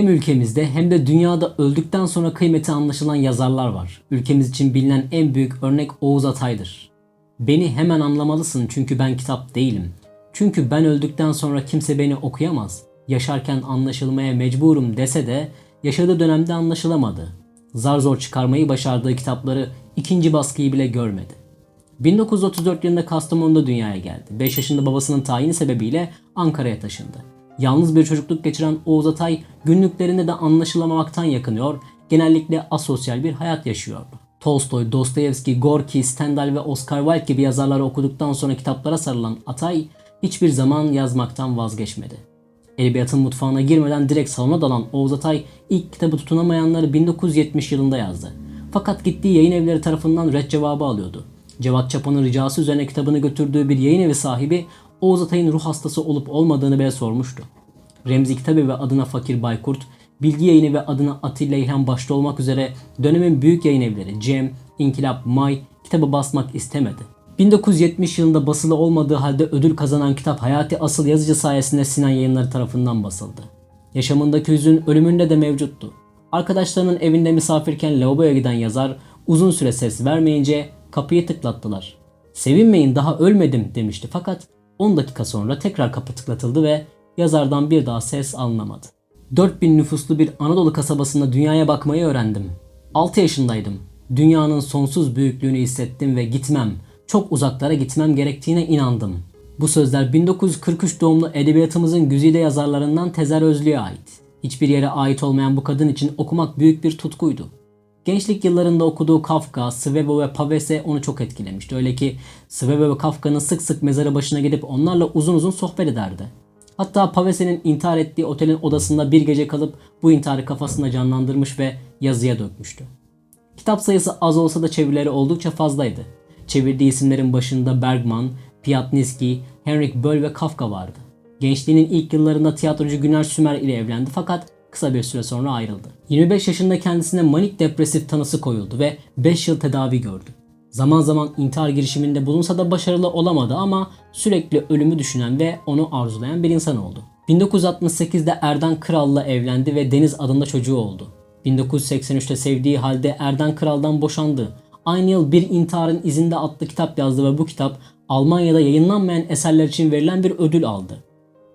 Hem ülkemizde hem de dünyada öldükten sonra kıymeti anlaşılan yazarlar var. Ülkemiz için bilinen en büyük örnek Oğuz Atay'dır. Beni hemen anlamalısın çünkü ben kitap değilim. Çünkü ben öldükten sonra kimse beni okuyamaz. Yaşarken anlaşılmaya mecburum dese de yaşadığı dönemde anlaşılamadı. Zar zor çıkarmayı başardığı kitapları ikinci baskıyı bile görmedi. 1934 yılında Kastamonu'da dünyaya geldi. 5 yaşında babasının tayini sebebiyle Ankara'ya taşındı. Yalnız bir çocukluk geçiren Oğuz Atay günlüklerinde de anlaşılamamaktan yakınıyor, genellikle asosyal bir hayat yaşıyordu. Tolstoy, Dostoyevski, Gorki, Stendhal ve Oscar Wilde gibi yazarları okuduktan sonra kitaplara sarılan Atay hiçbir zaman yazmaktan vazgeçmedi. Edebiyatın mutfağına girmeden direkt salona dalan Oğuz Atay ilk kitabı tutunamayanları 1970 yılında yazdı. Fakat gittiği yayın evleri tarafından red cevabı alıyordu. Cevat Çapan'ın ricası üzerine kitabını götürdüğü bir yayın evi sahibi Oğuz Atay'ın ruh hastası olup olmadığını bile sormuştu. Remzi Kitabevi adına Fakir Baykurt, Bilgi Yayını ve adına Atilla İlhan başta olmak üzere dönemin büyük yayın evleri Cem, İnkılap, May kitabı basmak istemedi. 1970 yılında basılı olmadığı halde ödül kazanan kitap Hayati Asıl yazıcı sayesinde Sinan Yayınları tarafından basıldı. Yaşamındaki hüzün ölümünde de mevcuttu. Arkadaşlarının evinde misafirken lavaboya giden yazar uzun süre ses vermeyince kapıyı tıklattılar. Sevinmeyin daha ölmedim demişti fakat 10 dakika sonra tekrar kapı tıklatıldı ve yazardan bir daha ses alınamadı. 4000 nüfuslu bir Anadolu kasabasında dünyaya bakmayı öğrendim. 6 yaşındaydım. Dünyanın sonsuz büyüklüğünü hissettim ve gitmem, çok uzaklara gitmem gerektiğine inandım. Bu sözler 1943 doğumlu edebiyatımızın güzide yazarlarından Tezer Özlü'ye ait. Hiçbir yere ait olmayan bu kadın için okumak büyük bir tutkuydu. Gençlik yıllarında okuduğu Kafka, Svevo ve Pavese onu çok etkilemişti. Öyle ki Svevo ve Kafka'nın sık sık mezarı başına gidip onlarla uzun uzun sohbet ederdi. Hatta Pavese'nin intihar ettiği otelin odasında bir gece kalıp bu intiharı kafasında canlandırmış ve yazıya dökmüştü. Kitap sayısı az olsa da çevirileri oldukça fazlaydı. Çevirdiği isimlerin başında Bergman, Piatnitsky, Henrik Böll ve Kafka vardı. Gençliğinin ilk yıllarında tiyatrocu Güner Sümer ile evlendi fakat kısa bir süre sonra ayrıldı. 25 yaşında kendisine manik depresif tanısı koyuldu ve 5 yıl tedavi gördü. Zaman zaman intihar girişiminde bulunsa da başarılı olamadı ama sürekli ölümü düşünen ve onu arzulayan bir insan oldu. 1968'de Erdan Kral'la evlendi ve Deniz adında çocuğu oldu. 1983'te sevdiği halde Erdan Kral'dan boşandı. Aynı yıl Bir İntiharın İzinde adlı kitap yazdı ve bu kitap Almanya'da yayınlanmayan eserler için verilen bir ödül aldı.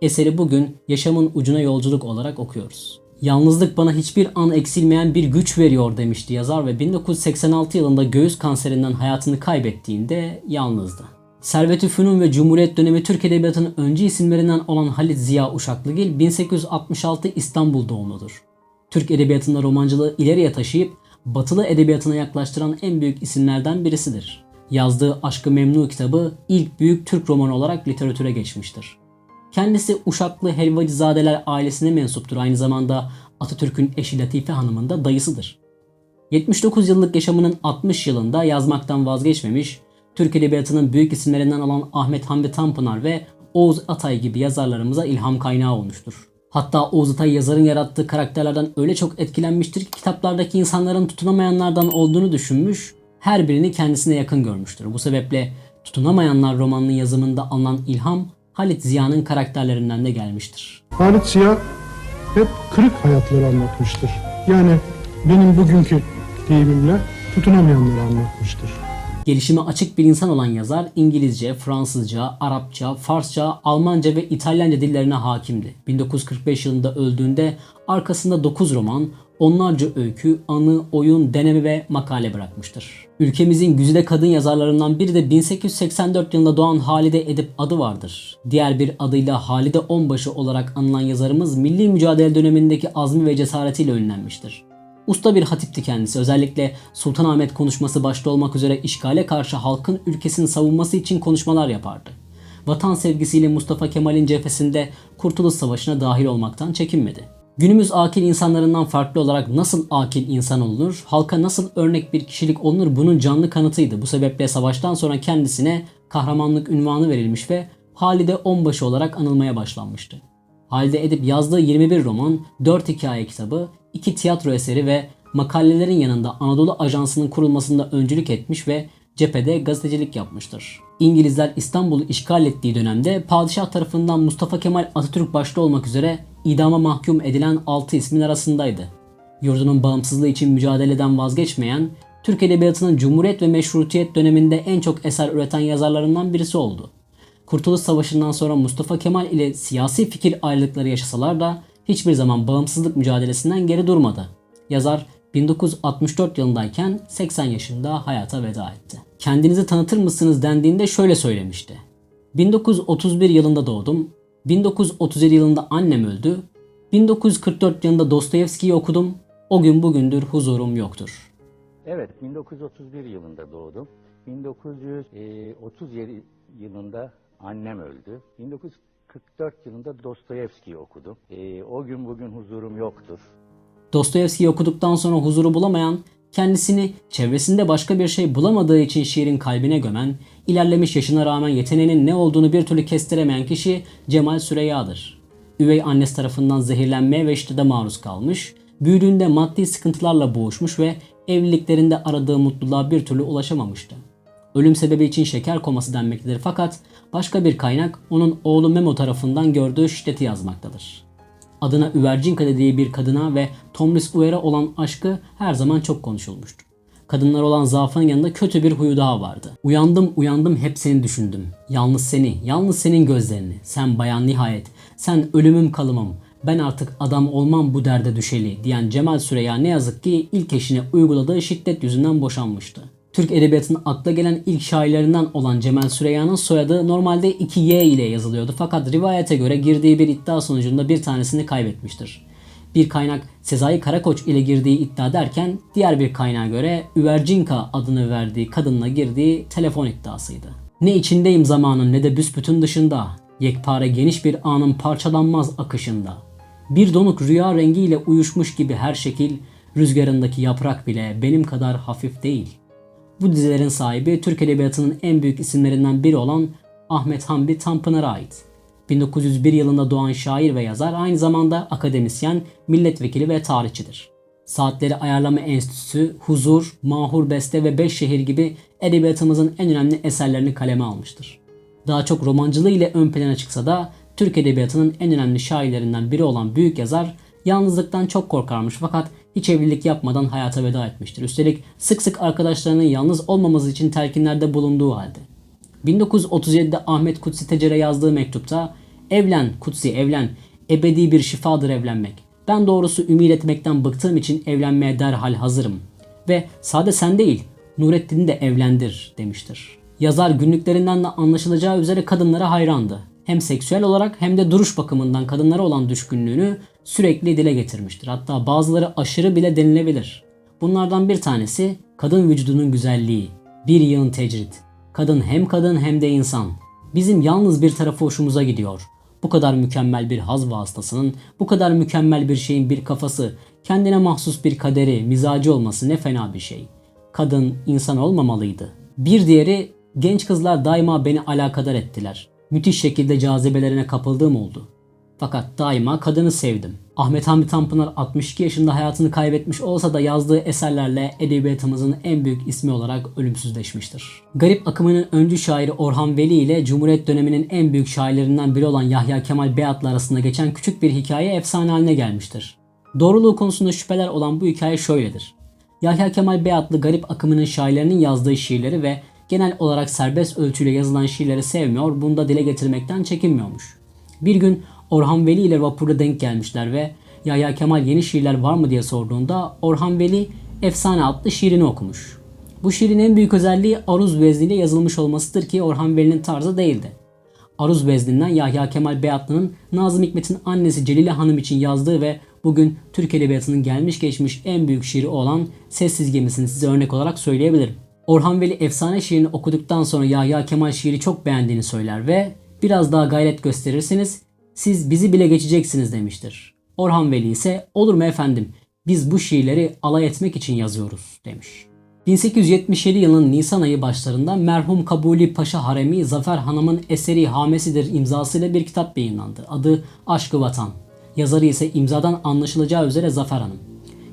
Eseri bugün Yaşamın Ucuna Yolculuk olarak okuyoruz. Yalnızlık bana hiçbir an eksilmeyen bir güç veriyor demişti yazar ve 1986 yılında göğüs kanserinden hayatını kaybettiğinde yalnızdı. Servet-i Fünun ve Cumhuriyet dönemi Türk Edebiyatı'nın öncü isimlerinden olan Halit Ziya Uşaklıgil 1866 İstanbul doğumludur. Türk Edebiyatı'nda romancılığı ileriye taşıyıp batılı edebiyatına yaklaştıran en büyük isimlerden birisidir. Yazdığı Aşkı Memnu kitabı ilk büyük Türk romanı olarak literatüre geçmiştir. Kendisi Uşaklı Helvacızadeler ailesine mensuptur. Aynı zamanda Atatürk'ün eşi Latife Hanım'ın da dayısıdır. 79 yıllık yaşamının 60 yılında yazmaktan vazgeçmemiş, Türk Edebiyatı'nın büyük isimlerinden olan Ahmet Hamdi Tanpınar ve Oğuz Atay gibi yazarlarımıza ilham kaynağı olmuştur. Hatta Oğuz Atay yazarın yarattığı karakterlerden öyle çok etkilenmiştir ki kitaplardaki insanların tutunamayanlardan olduğunu düşünmüş, her birini kendisine yakın görmüştür. Bu sebeple Tutunamayanlar romanının yazımında alınan ilham Halit Ziya'nın karakterlerinden de gelmiştir. Halit Ziya hep kırık hayatları anlatmıştır. Yani benim bugünkü deyimimle tutunamayanları anlatmıştır. Gelişime açık bir insan olan yazar İngilizce, Fransızca, Arapça, Farsça, Almanca ve İtalyanca dillerine hakimdi. 1945 yılında öldüğünde arkasında 9 roman, onlarca öykü, anı, oyun, deneme ve makale bırakmıştır. Ülkemizin güzide kadın yazarlarından biri de 1884 yılında doğan Halide Edip adı vardır. Diğer bir adıyla Halide Onbaşı olarak anılan yazarımız milli mücadele dönemindeki azmi ve cesaretiyle ünlenmiştir. Usta bir hatipti kendisi. Özellikle Sultanahmet konuşması başta olmak üzere işgale karşı halkın ülkesini savunması için konuşmalar yapardı. Vatan sevgisiyle Mustafa Kemal'in cephesinde Kurtuluş Savaşı'na dahil olmaktan çekinmedi. Günümüz akil insanlarından farklı olarak nasıl akil insan olunur, halka nasıl örnek bir kişilik olunur bunun canlı kanıtıydı. Bu sebeple savaştan sonra kendisine kahramanlık ünvanı verilmiş ve Halide Onbaşı olarak anılmaya başlanmıştı. Halide Edip yazdığı 21 roman, 4 hikaye kitabı, 2 tiyatro eseri ve makalelerin yanında Anadolu Ajansı'nın kurulmasında öncülük etmiş ve cephede gazetecilik yapmıştır. İngilizler İstanbul'u işgal ettiği dönemde padişah tarafından Mustafa Kemal Atatürk başta olmak üzere idama mahkum edilen 6 ismin arasındaydı. Yurdunun bağımsızlığı için mücadeleden vazgeçmeyen, Türk Edebiyatı'nın Cumhuriyet ve Meşrutiyet döneminde en çok eser üreten yazarlarından birisi oldu. Kurtuluş Savaşı'ndan sonra Mustafa Kemal ile siyasi fikir ayrılıkları yaşasalar da hiçbir zaman bağımsızlık mücadelesinden geri durmadı. Yazar 1964 yılındayken 80 yaşında hayata veda etti. Kendinizi tanıtır mısınız dendiğinde şöyle söylemişti. 1931 yılında doğdum. 1937 yılında annem öldü. 1944 yılında Dostoyevski'yi okudum. O gün bugündür huzurum yoktur. Evet, 1931 yılında doğdum. 1937 yılında annem öldü. 1944 yılında Dostoyevski'yi okudum. Ee, o gün bugün huzurum yoktur. Dostoyevski'yi okuduktan sonra huzuru bulamayan, kendisini çevresinde başka bir şey bulamadığı için şiirin kalbine gömen, ilerlemiş yaşına rağmen yeteneğinin ne olduğunu bir türlü kestiremeyen kişi Cemal Süreyya'dır. Üvey annesi tarafından zehirlenmeye ve şiddete maruz kalmış, büyüdüğünde maddi sıkıntılarla boğuşmuş ve evliliklerinde aradığı mutluluğa bir türlü ulaşamamıştı. Ölüm sebebi için şeker koması denmektedir fakat başka bir kaynak onun oğlu Memo tarafından gördüğü şiddeti yazmaktadır. Adına Üvercinka dediği bir kadına ve Tomris Uyar'a olan aşkı her zaman çok konuşulmuştur. Kadınlar olan zaafının yanında kötü bir huyu daha vardı. Uyandım uyandım hep seni düşündüm. Yalnız seni, yalnız senin gözlerini. Sen bayan nihayet, sen ölümüm kalımım. Ben artık adam olmam bu derde düşeli diyen Cemal Süreya ne yazık ki ilk eşine uyguladığı şiddet yüzünden boşanmıştı. Türk Edebiyatı'nın akla gelen ilk şairlerinden olan Cemal Süreyya'nın soyadı normalde 2 Y ile yazılıyordu fakat rivayete göre girdiği bir iddia sonucunda bir tanesini kaybetmiştir. Bir kaynak Sezai Karakoç ile girdiği iddia derken diğer bir kaynağa göre Üvercinka adını verdiği kadınla girdiği telefon iddiasıydı. Ne içindeyim zamanın ne de büsbütün dışında. Yekpare geniş bir anın parçalanmaz akışında. Bir donuk rüya rengiyle uyuşmuş gibi her şekil, rüzgarındaki yaprak bile benim kadar hafif değil.'' Bu dizilerin sahibi Türk Edebiyatı'nın en büyük isimlerinden biri olan Ahmet Hamdi Tanpınar'a ait. 1901 yılında doğan şair ve yazar aynı zamanda akademisyen, milletvekili ve tarihçidir. Saatleri Ayarlama Enstitüsü, Huzur, Mahur Beste ve Beş Şehir gibi edebiyatımızın en önemli eserlerini kaleme almıştır. Daha çok romancılığı ile ön plana çıksa da Türk Edebiyatı'nın en önemli şairlerinden biri olan büyük yazar yalnızlıktan çok korkarmış fakat hiç evlilik yapmadan hayata veda etmiştir. Üstelik sık sık arkadaşlarının yalnız olmaması için telkinlerde bulunduğu halde. 1937'de Ahmet Kutsi Tecer'e yazdığı mektupta Evlen Kutsi evlen, ebedi bir şifadır evlenmek. Ben doğrusu ümit etmekten bıktığım için evlenmeye derhal hazırım. Ve sade sen değil, Nurettin'i de evlendir demiştir. Yazar günlüklerinden de anlaşılacağı üzere kadınlara hayrandı. Hem seksüel olarak hem de duruş bakımından kadınlara olan düşkünlüğünü sürekli dile getirmiştir. Hatta bazıları aşırı bile denilebilir. Bunlardan bir tanesi kadın vücudunun güzelliği, bir yığın tecrit. Kadın hem kadın hem de insan. Bizim yalnız bir tarafı hoşumuza gidiyor. Bu kadar mükemmel bir haz vasıtasının, bu kadar mükemmel bir şeyin bir kafası, kendine mahsus bir kaderi, mizacı olması ne fena bir şey. Kadın insan olmamalıydı. Bir diğeri genç kızlar daima beni alakadar ettiler. Müthiş şekilde cazibelerine kapıldığım oldu. Fakat daima kadını sevdim. Ahmet Hamdi Tanpınar 62 yaşında hayatını kaybetmiş olsa da yazdığı eserlerle edebiyatımızın en büyük ismi olarak ölümsüzleşmiştir. Garip akımının öncü şairi Orhan Veli ile Cumhuriyet döneminin en büyük şairlerinden biri olan Yahya Kemal Beyatlı arasında geçen küçük bir hikaye efsane haline gelmiştir. Doğruluğu konusunda şüpheler olan bu hikaye şöyledir. Yahya Kemal Beyatlı garip akımının şairlerinin yazdığı şiirleri ve genel olarak serbest ölçüyle yazılan şiirleri sevmiyor, bunda dile getirmekten çekinmiyormuş. Bir gün Orhan Veli ile vapurda denk gelmişler ve Yahya Kemal yeni şiirler var mı diye sorduğunda Orhan Veli Efsane adlı şiirini okumuş. Bu şiirin en büyük özelliği aruz vezniyle yazılmış olmasıdır ki Orhan Veli'nin tarzı değildi. Aruz vezninden Yahya Kemal Beyatlı'nın Nazım Hikmet'in annesi Celile Hanım için yazdığı ve bugün Türk Edebiyatı'nın gelmiş geçmiş en büyük şiiri olan Sessiz Gemisi'ni size örnek olarak söyleyebilirim. Orhan Veli efsane şiirini okuduktan sonra Yahya Kemal şiiri çok beğendiğini söyler ve biraz daha gayret gösterirseniz siz bizi bile geçeceksiniz demiştir. Orhan Veli ise olur mu efendim biz bu şiirleri alay etmek için yazıyoruz demiş. 1877 yılının Nisan ayı başlarında merhum Kabuli Paşa Haremi Zafer Hanım'ın eseri Hamesidir imzasıyla bir kitap yayınlandı. Adı Aşkı Vatan. Yazarı ise imzadan anlaşılacağı üzere Zafer Hanım.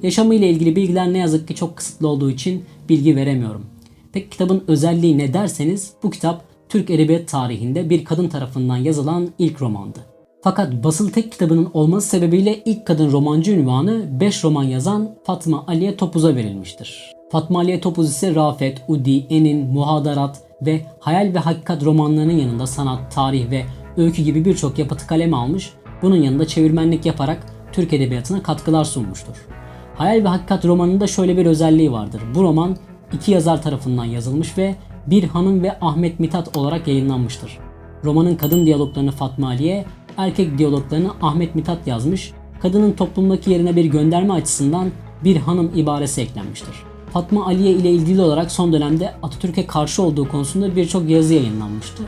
Yaşamı ile ilgili bilgiler ne yazık ki çok kısıtlı olduğu için bilgi veremiyorum. Peki kitabın özelliği ne derseniz bu kitap Türk Edebiyat tarihinde bir kadın tarafından yazılan ilk romandı. Fakat basılı tek kitabının olması sebebiyle ilk kadın romancı ünvanı 5 roman yazan Fatma Aliye Topuz'a verilmiştir. Fatma Aliye Topuz ise Rafet, Udi, Enin, Muhadarat ve Hayal ve Hakikat romanlarının yanında sanat, tarih ve öykü gibi birçok yapıtı kaleme almış, bunun yanında çevirmenlik yaparak Türk Edebiyatı'na katkılar sunmuştur. Hayal ve Hakikat romanında şöyle bir özelliği vardır. Bu roman iki yazar tarafından yazılmış ve Bir Hanım ve Ahmet Mithat olarak yayınlanmıştır. Romanın kadın diyaloglarını Fatma Aliye, erkek diyaloglarını Ahmet Mithat yazmış. Kadının toplumdaki yerine bir gönderme açısından bir hanım ibaresi eklenmiştir. Fatma Aliye ile ilgili olarak son dönemde Atatürk'e karşı olduğu konusunda birçok yazı yayınlanmıştı.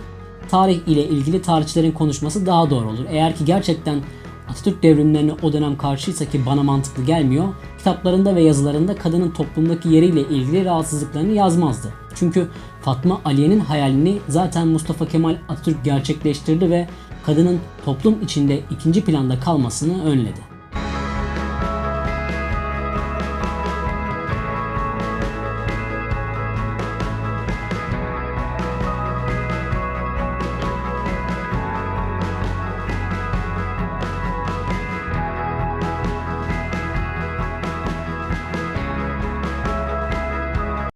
Tarih ile ilgili tarihçilerin konuşması daha doğru olur. Eğer ki gerçekten Atatürk devrimlerine o dönem karşıysa ki bana mantıklı gelmiyor, kitaplarında ve yazılarında kadının toplumdaki yeriyle ilgili rahatsızlıklarını yazmazdı. Çünkü Fatma Aliye'nin hayalini zaten Mustafa Kemal Atatürk gerçekleştirdi ve kadının toplum içinde ikinci planda kalmasını önledi.